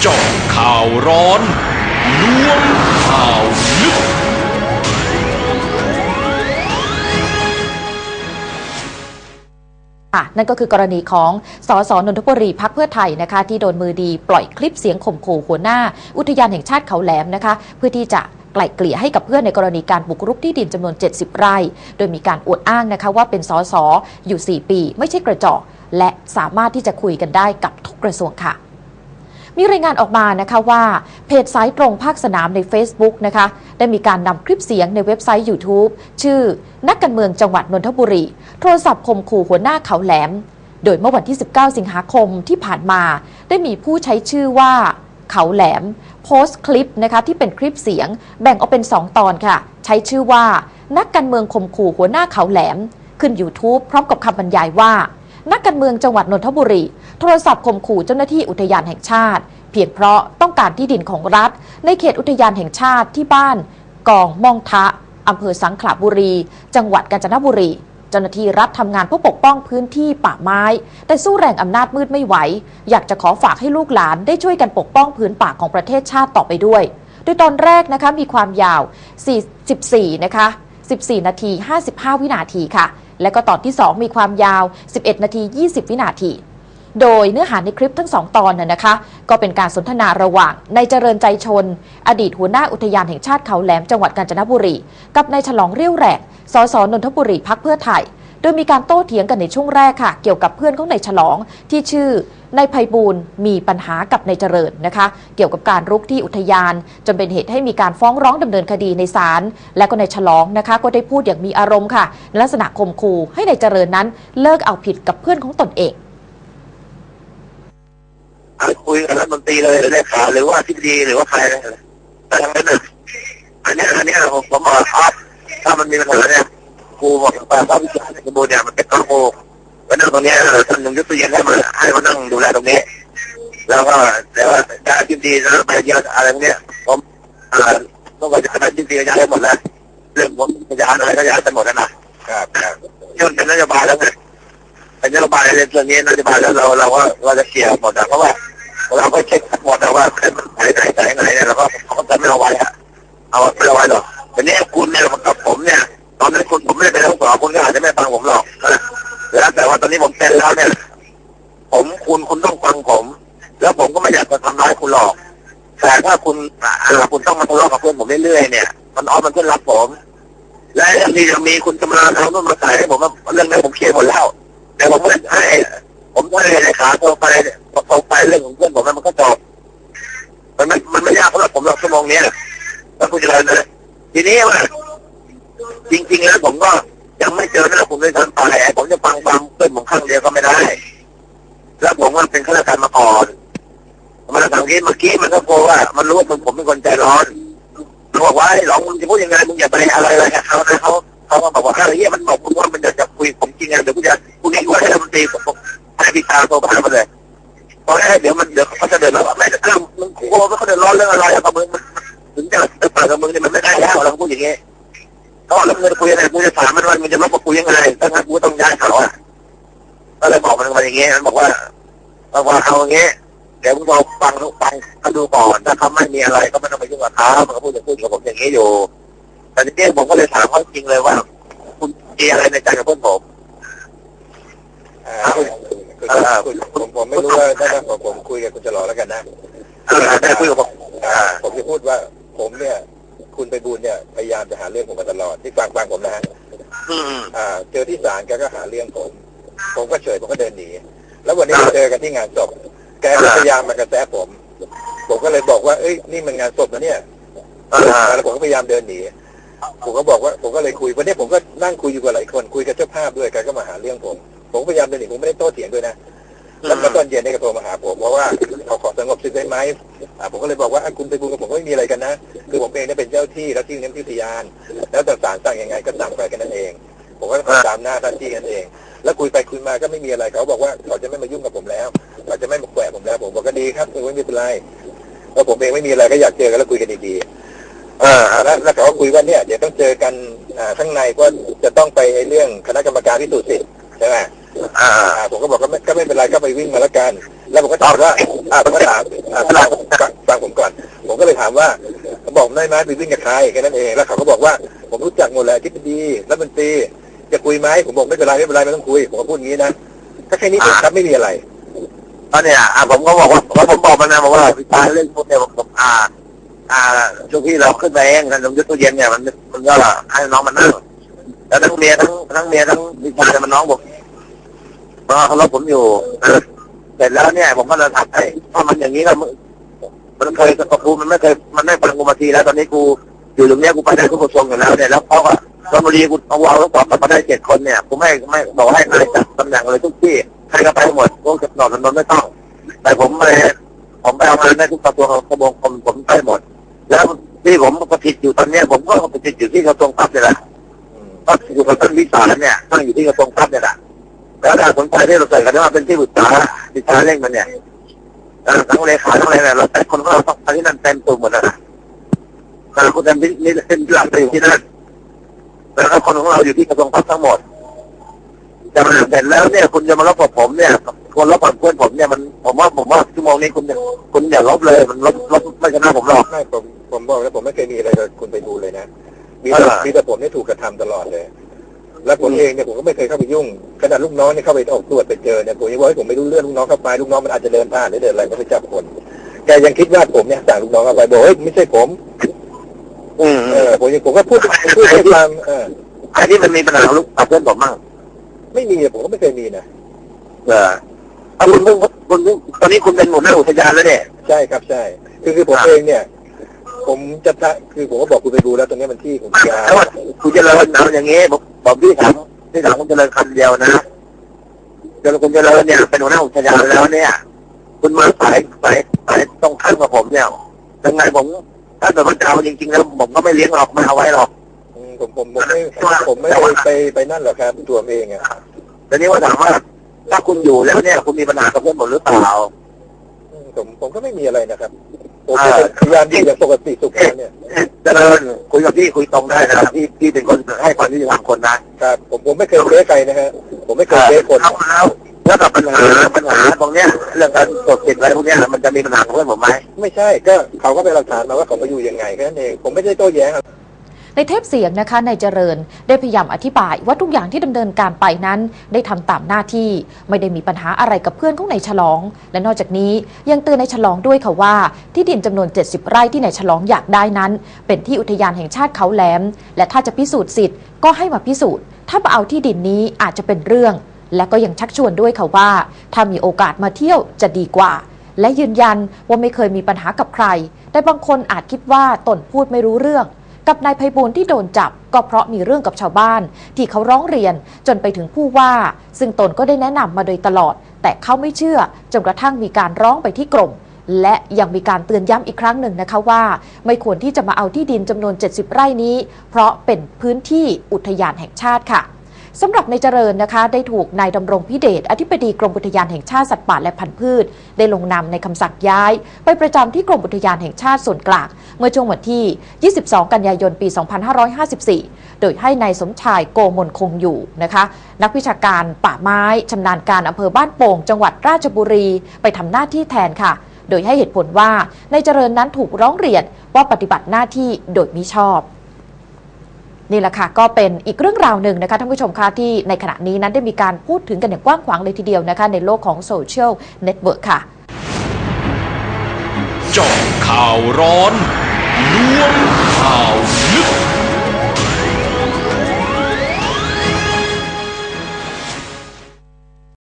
เจาะข่าวร้อนล้วงข่าวลึก ค่ะนั่นก็คือกรณีของสสนนทบุรีพักเพื่อไทยนะคะ ที่โดนมือดีปล่อยคลิปเสียงข่มขู่หัวหน้า อุทยานแห่งชาติเขาแหลมนะคะ เพื่อที่จะไกล่เกลี่ยให้กับเพื่อนในกรณีการบุกรุกที่ดินจำนวน 70 ไร่ โดยมีการอวดอ้างนะคะว่าเป็นสสอยู่ 4 ปี ไม่ใช่กระจอกและสามารถที่จะคุยกันได้กับทุกกระทรวงค่ะ มีรายงานออกมานะคะว่าเพจสายตรงภาคสนามใน Facebook นะคะได้มีการนำคลิปเสียงในเว็บไซต์ YouTube ชื่อ นักการเมืองจังหวัดนนทบุรี โทรศัพท์ข่มขู่หัวหน้าเขาแหลม โดยเมื่อวันที่ 19 สิงหาคมที่ผ่านมา ได้มีผู้ใช้ชื่อว่า เขาแหลม โพสต์คลิปนะคะที่เป็นคลิปเสียง แบ่งออกเป็น 2 ตอนค่ะ ใช้ชื่อว่า นักการเมืองข่มขู่หัวหน้าเขาแหลม ขึ้น YouTube พร้อมกับคำบรรยายว่านักการเมืองจังหวัดนนทบุรี โทรศัพท์ข่มขู่เจ้าหน้าที่อุทยานแห่งชาติ เพียงเพราะต้องการที่ดินของรัฐ ในเขตอุทยานแห่งชาติที่บ้าน กองมองทะอำเภอสังขละบุรี จังหวัดกาญจนบุรีเจ้าหน้าที่รัฐทำงานเพื่อปกป้องพื้นที่ป่าไม้ แต่สู้แรงอำนาจมืดไม่ไหว อยากจะขอฝากให้ลูกหลานได้ช่วยกันปกป้องพื้นป่าของประเทศชาติต่อไปด้วย โดยตอนแรกนะคะมีความยาว 44 นะคะ 14 นาที 55 วินาทีค่ะ และก็ตอนที่ 2 มีความยาว 11 นาที 20 วินาที โดยเนื้อหาในคลิปทั้งสองตอนน่ะนะคะ ก็เป็นการสนทนาระหว่างนายเจริญใจชน อดีตหัวหน้าอุทยานแห่งชาติเขาแหลมจังหวัดกาญจนบุรี กับนายฉลองเรี่ยวแรงสสนนทบุรีพักเพื่อไทย โดยมีการโต้เถียงกันในช่วงแรกค่ะ เกี่ยวกับเพื่อนของนายฉลองที่ชื่อนายไพบูลมีปัญหากับนายเจริญนะคะ เกี่ยวกับการรุกที่อุทยาน จนเป็นเหตุให้มีการฟ้องร้องดำเนินคดีในศาลและก็นายฉลองนะคะ ก็ได้พูดอย่างมีอารมณ์ค่ะในลักษณะข่มขู่ให้นายเจริญนั้นเลิกเอาผิดกับเพื่อนของตนเอง คุยกับรัฐมนตรีเลยหรือเลขาหรือว่าที่ดีหรือว่าใครเลยแต่ทั้งนั้นน่ะอันเนี้ยอันเนี้ยผมผมบอกครับถ้ามันมีปัญหาเนี่ยครูบอกว่าพระวิชาในกระบวนเนี่ยมันเป็นข้อโกงวันนั้นตรงเนี้ยท่านยงยุติเย็นให้มาให้มานั่งดูแลตรงนี้ แล้วก็แต่ว่าจะอธิบดีแล้วไปเยอะอะไรพวกเนี้ยผมอ่าต้องไปจะอธิบดีย้ายหมดแล้วเรื่องผมพยานอะไรก็ย้ายไปหมดแล้วนะครับครับนี่มันเป็นนโยบายแล้วไงเป็นนโยบายในเรื่องนี้นโยบายแล้วเราเราก็เราจะเคลียร์หมดนะเพราะว่า เราก็เช็คหมดนะว่าใครมันไหนไหนไหนไหนเนี่ยเราก็เขาจะไม่เอาไว้อะเอาไม่เอาไว้หรอกแต่เนี้คุณเนี่ยกับผมเนี่ย ตอนนั้นคุณผมไม่ได้เป็นทั้งสองคุณก็อาจจะไม่ฟังผมหรอกแล้วแต่ว่าตอนนี้ผมเป็นแล้วเนี่ย ผมคุณคุณต้องฟังผม แล้วผมก็ไม่อยากจะทำร้ายคุณหรอกแต่ถ้าคุณอ่าคุณต้องมาทะเลาะกับเพื่อนผมเรื่อยๆเนี่ย มันออฟมันขึ้นรับผม และยังมียังมีคุณจะมาเอาโน่นมาใส่ให้ผมว่าเรื่องนี้ผมเคลียร์หมดแล้ว แต่ผมไม่ให้ผมไม่ได้เลขาโทรไป ทรไปเรื่องของเพื่อนผมมันก็จบมันไม่มันไม่ยากสำหรับผมหรอกชั่วโมงนี้แล้วคุณจะอะไรนะทีนี้ว่าจริง ๆ แล้วผมก็ยังไม่เจอหน้าผมเลยทันไปผมจะฟังฟังเพื่อนผมข้างเดียวก็ไม่ได้ แล้วผมว่าเป็นข้าราชการมาก่อนมันทำกี้เมื่อกี้มันก็กลัวว่า มันรู้ว่าผมเป็นคนใจร้อนมันบอกว่าไอ้หลองมึงจะพูดยังไงมึงอย่าไปอะไรอะไรกับเขานะเขาเขาบอกว่าอะไรเงี้ยมันบอกคุณว่ามันจะจะคุยผมจริงไงเดี๋ยวกูจะกูนี่ว่าให้รันตีผมให้พิธาโทรมาเลย พราะเดี๋ยวมันเดี๋ยวเขาจะเดินแล้วไม่เรื่องมึงกลัวว่าเขาเดือดร้อนเรื่องอะไรกับมึงมันถึงจะเปิดกับมึงเนี่ยมันไม่ได้แล้วเราพูดอย่างเงี้ยเขาบอกแล้วมึงจะคุยยังไงกูจะถามมันว่ามึงจะรับมาคุยยังไงถ้างั้นกูต้องย้ายเขาอะก็เลยบอกมันมาอย่างเงี้ยมันบอกว่าบอกว่าเอาอย่างเงี้ยเดี๋ยวมึงลองฟังฟังเขาดูก่อนถ้าเขาไม่มีอะไรก็ไม่ต้องไปยุ่งกับเขามันก็พูดอย่างพูดกับผมอย่างนี้ยอยู่แต่ทีนี้ผมก็เลยถามเขาจริงเลยว่า คุณมีอะไรในใจกับเพื่อนผมอ่า คุณคุณผมผมไม่รู้ว่าถ้าผมผมคุยกับคุณฉลองแล้วกันนะเออได้คุยกับผมอ่าผมจะพูดว่าผมเนี่ย คุณไปบูลเนี่ยพยายามจะหาเรื่องผมมาตลอดที่ฟังฟังผมนะฮะอืมอ่าเจอที่ศาลแกก็หาเรื่องผม ผมก็เฉยผมก็เดินหนีแล้ววันนี้เราเจอกันที่งานศพแกก็พยายามมากระแสผม ผมก็เลยบอกว่าเอ้ยนี่มันงานศพนะเนี่ยอ่าแล้วผมก็พยายามเดินหนีผมก็บอกว่าผมก็เลยคุยวันนี้ผมก็นั่งคุยอยู่กับหลายคนคุยกับเจ้าภาพด้วยแกก็มาหาเรื่องผม ผมพยายามเดินหนีผมไม่ได้โต้เถียงด้วยนะแล้วก็ตอนเย็นนี่ก็โทรมาหาผมเพราะว่าเขาขอสงบศึกได้ไหมอ่าผมก็เลยบอกว่าอะคุณไปบุญกับผมก็ไม่มีอะไรกันนะ คือผมเองเนี่ยเป็นเจ้าที่แล้วที่นี้พิทยานแล้วแต่ศาลสั่งยังไงก็สั่งไปกันนั่นเอง ผมก็ทำตามหน้าหน้าที่กันเอง แล้วคุยไปคุยมาก็ไม่มีอะไรเขาบอกว่าเขาจะไม่มายุ่งกับผมแล้วเขาจะไม่มาแขวะผมแล้ว ผมบอกก็ดีครับไม่เป็นไรแล้วผมเองไม่มีอะไรก็อยากเจอกันแล้วคุยกันดีๆอ่าแล้วแล้วเขาก็คุยว่าเนี่ยเดี๋ยวต้องเจอกันอ่าข้างในก็จะต้องไปเรื่องคณะกรรมการพิสูจน์สิทธิ์ใช่ไหม อ่าอ่าผมก็บอกก็ไม่ก็ไม่เป็นไรก็ไปวิ่งมาแล้วกัน แล้วผมก็ถามว่าอ่าผมก็ถามอ่าเวลาแต่ฟังฟังผมก่อน ผมก็เลยถามว่าเขาบอกได้ไหมไปวิ่งกับใครแค่นั้นเอง แล้วเขาก็บอกว่าผมรู้จักหมดแหละทิพดีรัฐมนตรีจะคุยไหมผมบอกไม่เป็นไรไม่เป็นไรไม่ต้องคุย ผมก็พูดอย่างนี้นะถ้าแค่นี้ผมครับไม่มีอะไรตอนเนี้ยอะผมก็บอกว่าว่าผมบอกมันนะบอกว่าพี่ตายเรื่องพวกเนี้ยผมผมอ่า อ่าช่วงที่เราขึ้นไปเองกันลงยุทธตู้เย็นเนี่ยมันมันก็ให้น้องมันนั่งแล้วทั้งเมียทั้งทั้งเมียทั้งพี่ชายมันน้องผม เพราะเขารบผมอยู่เสร็จแล้วเนี่ย ผมก็เลยถามไอ้ถ้ามันอย่างนี้แล้วมันเคยกับกูมันไม่เคยมันไม่ฟังกูมาทีแล้ว ตอนนี้กูอยู่ตรงเนี้ยกูไปได้ทุกกระทรวงอยู่แล้วเนี่ยแล้วเขาก็ชลบุรีกูเอาวางแล้วสอบกลับมาได้เจ็ดคนเนี่ยกูไม่ไม่บอกให้นายจัดตำแหน่งอะไรทุกที่ใครก็ไปหมดพวกจะหนอดมันไม่ต้อง แต่ผมไปผมไปเอาเงินได้ทุกกระทรวงกระทรวงผมผมได้หมด แล้วที่ผมประทิดอยู่ตอนเนี้ยผมก็ประทิดอยู่ที่กระทรวงทรัพย์นี่แหละก็อยู่กับท่านวิสารเนี่ยตั้งอยู่ที่กระทรวงทรัพย์เนี่ยแหละ แล้วถ้าสนใจที่เราใส่กันว่าเป็นที่ปรึกษาวิชาเร่งมันเนี่ยเอ่อทั้งเลขาทั้งอะไรเนี่ยเราแต่คนของเราต้องไปที่นั่นเต็มตัวหมดแล้วนะแต่คนเต็มที่นี่เป็นหลักไปอยู่ที่นั่นแล้วก็คนของเราอยู่ที่กระทรวงทรัพย์ทั้งหมดแต่มันเสร็จแล้วเนี่ยคุณจะมาลบกับผมเนี่ยคนลบกับเพื่อนผมเนี่ยมันผมว่าผมว่าชั่วโมงนี้คุณอย่าคุณอย่าลบเลย มันลบลบไม่ชนะผมหรอกไม่ผมผมบอกแล้วผมไม่เคยมีอะไรกับคุณไปดูเลยนะมีเอแต่อมีแต่ผมเนี่ยถูกกระทำตลอดเลย แล้วผมเองเนี่ยผมก็ไม่เคยเข้าไปยุ่งขนาดลูกน้องเนี่ยเข้าไปออกตรวจไปเจอเนี่ยผมยังบอกให้ผมไม่รู้เรื่องลูกน้องเข้าไปลูกน้องมันอาจจะเดินผ่านหรือเดินอะไรก็ไปจับคนแกยังคิดว่าผมเนี่ยสั่งลูกน้องเข้าไปบอกเฮ้ยไม่ใช่ผมอืมเออผมยังผมก็พูดพูดให้ฟังเออไอ้ที่มันมีปัญหาลูกกับเพื่อนผมมั่งไม่มีอะผมก็ไม่เคยมีนะเออเอาคุณเพิ่งคุณเพิ่งตอนนี้คุณเป็นหมุนหน้าอุทยานแล้วเนี่ยใช่ครับใช่คือคือผมอะเองเนี่ย ผมจะทะคือผมก็บอกคุณไปดูแล้วตรงนี้มันที่ผมยาแล้วว่าคุณเจริญเอาอย่างงี้ผม บอกพี่ถามพี่ถามคุณเจริญคำเดียวนะเจริญคุณเจริญเนี่ยเป็นหัวหน้าอุทยานแล้วเนี่ย คุณมาสายสายสายตรงข้ามกับผมเนี่ยยังไงผมถ้าเกิดมันจะเอาจริงๆแล้วผมก็ไม่เลี้ยงหรอกไม่เอาไว้หรอกอืมผมผมผมไม่ผมไม่ได้ไปไปนั่นหรอกครับตัวผมเองอะแต่นี้ว่าถามว่าถ้าคุณอยู่แล้วเนี่ย คุณมีปัญหากับเพื่อนผมหรือเปล่าอืมผมผมก็ไม่มีอะไรนะครับ ผมอ่าพยายามที่อย่างปกติสุขแล้วเนี่ยเจริญคุยกับพี่คุยตรงได้นะครับพี่พี่เป็นคนให้ความยุติธรรมคนนะครับผมผมไม่เคยเฟ้ใครนะฮะผมไม่เคยเฟ้คนแล้วแล้วแล้วกับปัญหาปัญหาตรงเนี้ยเรื่องการตรวจติดอะไรพวกเนี้ยมันจะมีปัญหากับเพื่อนผมไหมไม่ใช่ก็เขาก็ไปหลักฐานมาว่าเขาไปอยู่ยังไงแค่นั้นเองผมไม่ได้โต้แย้งอะ ในเทปเสียงนะคะนายเจริญ ได้พยายามอธิบายว่าทุกอย่างที่ดำเนินการไปนั้น ได้ทำตามหน้าที่ ไม่ได้มีปัญหาอะไรกับเพื่อนของนายฉลอง และนอกจากนี้ยังเตือนนายฉลองด้วยค่ะว่า ที่ดินจำนวน 70 ไร่ที่นายฉลองอยากได้นั้น เป็นที่อุทยานแห่งชาติเขาแหลม และถ้าจะพิสูจน์สิทธิ์ก็ให้มาพิสูจน์ ถ้ามาเอาที่ดินนี้อาจจะเป็นเรื่อง และก็ยังชักชวนด้วยค่ะว่า ถ้ามีโอกาสมาเที่ยวจะดีกว่า และยืนยันว่าไม่เคยมีปัญหากับใคร แต่บางคนอาจคิดว่าตนพูดไม่รู้เรื่อง กับนายไพบูลย์ที่โดนจับ ก็เพราะมีเรื่องกับชาวบ้าน ที่เขาร้องเรียนจนไปถึงผู้ว่า ซึ่งตนก็ได้แนะนำมาโดยตลอด แต่เขาไม่เชื่อจนกระทั่งมีการร้องไปที่กรมและยังมีการเตือนย้ำอีกครั้งหนึ่งนะคะว่า ไม่ควรที่จะมาเอาที่ดินจำนวน 70 ไร่นี้ เพราะเป็นพื้นที่อุทยานแห่งชาติค่ะ สำหรับในเจริญนะคะ ได้ถูกนายดำรงพิเดชอธิบดีกรมอุทยานแห่งชาติสัตว์ป่าและพันธุ์พืช ได้ลงนามในคำสั่งย้าย ไปประจำที่กรมอุทยานแห่งชาติส่วนกลางเมื่อช่วงวันที่ 22 กันยายนปี 2554 โดยให้นายสมชายโกมลคงอยู่นะคะ นักวิชาการป่าไม้ชำนาญการอำเภอบ้านโป่ง จังหวัดราชบุรี ไปทำหน้าที่แทนค่ะ โดยให้เหตุผลว่านายเจริญนั้นถูกร้องเรียนว่าปฏิบัติหน้าที่โดยมิชอบ นี่แหละค่ะก็เป็นอีกเรื่องราวหนึ่งนะคะท่านผู้ชมคะที่ในขณะนี้นั้นได้มีการพูดถึงกันอย่างกว้างขวางเลยทีเดียวนะคะในโลกของโซเชียลเน็ตเวิร์กค่ะจาะข่าวร้อนล้วงข่าว